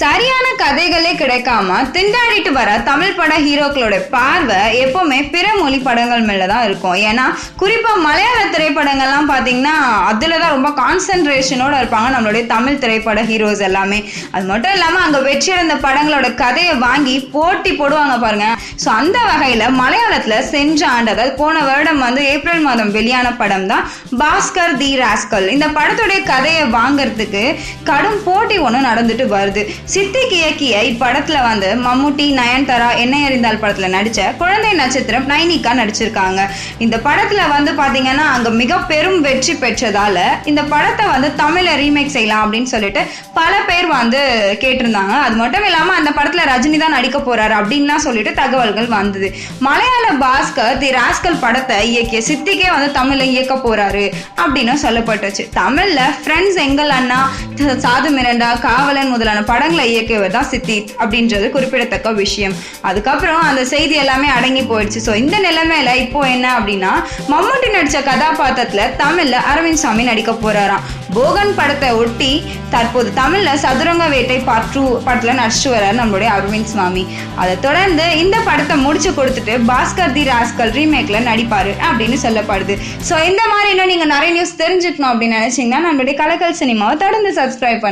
சரியான கதைகளே கிடைக்காம திண்டாடிட்டு வர தமிழ் பட ஹீரோக்களோட பார்வை எப்பவுமே பிற மொழி படங்கள் மேலே தான் இருக்கும். ஏன்னா குறிப்பா மலையாள திரைப்படங்கள்லாம் பாத்தீங்கன்னா அதில் தான் ரொம்ப கான்சென்ட்ரேஷனோட இருப்பாங்க நம்மளுடைய தமிழ் திரைப்பட ஹீரோஸ் எல்லாமே. அது மட்டும் இல்லாம அங்க வெற்றியடைந்த படங்களோட கதையை வாங்கி போட்டி போடுவாங்க பாருங்க. ஸோ அந்த வகையில மலையாளத்துல சென்ற ஆண்டு அதாவது போன வருடம் வந்து ஏப்ரல் மாதம் வெளியான படம் தான் பாஸ்கர் தி ராஸ்கல். இந்த படத்துடைய கதையை வாங்குறதுக்கு கடும் போட்டி ஒன்று நடந்துட்டு வருது. சித்திக் இயக்கிய இப்படத்துல வந்து மம்முட்டி நயன்தாரா என்னை அறிந்தால் படத்துல நடிச்ச குழந்தை நட்சத்திரம் நைனிகா நடிச்சிருக்காங்க. இந்த படத்துல வந்து பாத்தீங்கன்னா அங்க மிக பெரும் வெற்றி பெற்றதால இந்த படத்தை வந்து தமிழ ரீமேக் செய்யலாம் அப்படின்னு சொல்லிட்டு பல பேர் வந்து கேட்டிருந்தாங்க. அது மட்டும் இல்லாம அந்த படத்துல ரஜினி தான் நடிக்க போறாரு அப்படின்லாம் சொல்லிட்டு தகவல்கள் வந்தது. மலையாள பாஸ்கர் தி ராஸ்கல் படத்தை இயக்கிய சித்திக்கே வந்து தமிழ்ல இயக்க போறாரு அப்படின்னு சொல்லப்பட்டுச்சு. தமிழ்ல ஃப்ரெண்ட்ஸ் எங்கள் அண்ணா சாது மிரண்டா காவலன் முதலான படங்கள் இயக்கியவர் தான் சித்தித் அப்படின்றது குறிப்பிடத்தக்க விஷயம். அதுக்கப்புறம் அந்த செய்தி எல்லாமே அடங்கி போயிடுச்சு. ஸோ இந்த நிலைமையில இப்போ என்ன அப்படின்னா மம்முட்டி நடிச்ச கதாபாத்திரத்துல தமிழ்ல அரவிந்த் சாமி நடிக்க போறாராம். போகன் படத்தை ஒட்டி தற்போது தமிழ்ல சதுரங்க வேட்டை பார்ட் டூ படத்துல நடிச்சு வர்றாரு நம்மளுடைய அரவிந்த் சுவாமி அதை தொடர்ந்து இந்த படத்தை முடிச்சு கொடுத்துட்டு பாஸ்கர் தி ராஸ்கல் ரீமேக்ல நடிப்பாரு அப்படின்னு சொல்லப்படுது. ஸோ இந்த மாதிரி இன்னும் நீங்க நிறைய நியூஸ் தெரிஞ்சுக்கணும் அப்படின்னு நினைச்சீங்கன்னா நம்மளுடைய கலக்கல் சினிமாவை தொடர்ந்து சப்ஸ்கிரைப் பண்ணுங்க